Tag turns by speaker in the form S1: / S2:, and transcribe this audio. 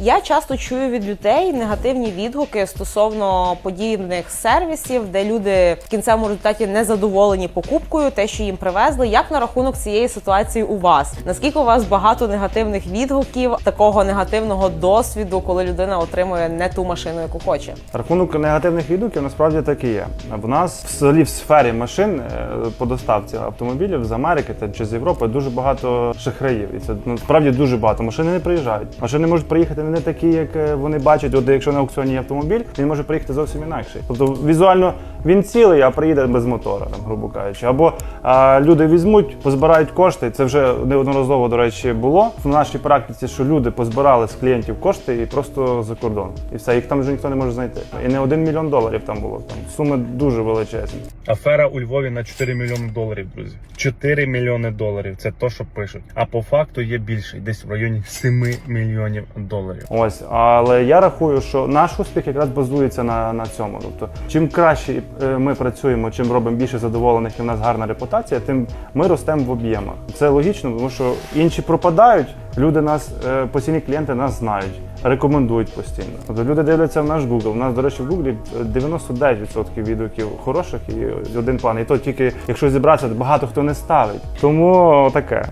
S1: Я часто чую від людей негативні відгуки стосовно подібних сервісів, де люди в кінцевому результаті не задоволені покупкою, те, що їм привезли. Як на рахунок цієї ситуації у вас? Наскільки у вас багато негативних відгуків, такого негативного досвіду, коли людина отримує не ту машину, яку хоче?
S2: Рахунок негативних відгуків насправді так і є. В нас взагалі в сфері машин е, по доставці автомобілів з Америки та чи з Європи дуже багато шахраїв. І це насправді дуже багато. Машини не приїжджають. Машини можуть приїхати не такі, як е, вони бачать. От якщо на аукціоні є автомобіль, він може приїхати зовсім інакше. Тобто візуально він цілий, а приїде без мотора, там, грубо кажучи. Або а, люди візьмуть, позбирають кошти. Це вже неодноразово, до речі, було в нашій практиці, що люди позбирали з клієнтів кошти і просто за кордон. І все, їх там вже ніхто не може знайти. І не один мільйон доларів там було. Там суми дуже величезні.
S3: Афера у Львові на 4 мільйони доларів, друзі. 4 мільйони доларів. Це то, що пишуть. А по факту є більше, десь в районі 7 мільйонів доларів.
S2: Ось, але я рахую, що наш успіх якраз базується на, на цьому. Тобто, чим краще ми працюємо, чим робимо більше задоволених і в нас гарна репутація, тим ми ростемо в об'ємах. Це логічно, тому що інші пропадають. Люди нас, е, постійні клієнти нас знають, рекомендують постійно. Тобто люди дивляться в наш Google. У нас, до речі, в Google 99% відгуків хороших і один план. І то тільки якщо зібратися, багато хто не ставить. Тому таке.